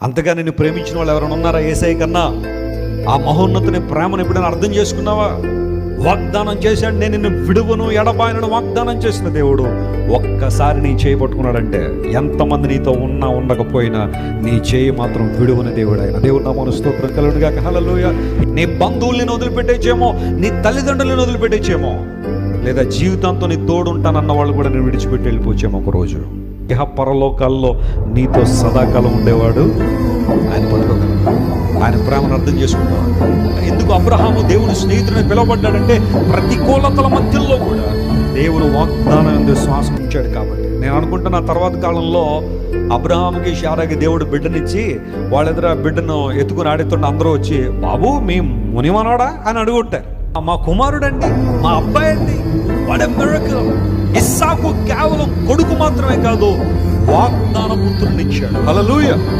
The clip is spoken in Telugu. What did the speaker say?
అంతగా నిన్ను ప్రేమించిన వాళ్ళు ఎవరైనా ఉన్నారా? ఏసఐ కన్నా ఆ మహోన్నతిని ప్రేమను ఎప్పుడైనా అర్థం చేసుకున్నావా? వాగ్దానం చేశాడు నేను నిన్ను విడువను ఎడబాయనను వాగ్దానం చేసిన దేవుడు ఒక్కసారి నీ చేయి పట్టుకున్నాడంటే ఎంతమంది నీతో ఉన్నా ఉండకపోయినా నీ చేయి మాత్రం విడువని దేవుడు ఆయన దేవుడు నా మన స్తోత్రం కలుడుగా హలలోయ నీ బంధువుల్ని వదిలిపెట్టేచేమో నీ తల్లిదండ్రులను వదిలిపెట్టేచేమో లేదా జీవితంతో నీ తోడుంటానన్న వాళ్ళు కూడా నేను విడిచిపెట్టి వెళ్ళిపోచేమో ఒక రోజు ఇహ పరలోకాల్లో నీతో సదాకాలం ఉండేవాడు. ఆయన పట్టుకోగలడు ఆయన ప్రేమను అర్థం చేసుకుంటాడు ఎందుకు అబ్రహాము దేవుని స్నేహితుడిని పిలువబడ్డాడంటే ప్రతికూలతల మధ్యలో కూడా దేవుడు వాగ్దానం ఎందు ఉంచాడు కాబట్టి. నేను అనుకుంటున్న తర్వాత కాలంలో అబ్రహాంకి షారాకి దేవుడు బిడ్డనిచ్చి వాళ్ళ బిడ్డను ఎత్తుకుని ఆడుతుంటే అందరూ వచ్చి బాబు మీ మునిమనోడా? అని అడుగుంటారు. మా కుమారుడండి మా అబ్బాయి అండి కేవలం కొడుకు మాత్రమే కాదు వాగ్దాన పుత్రునిచ్చాడు అలలుయ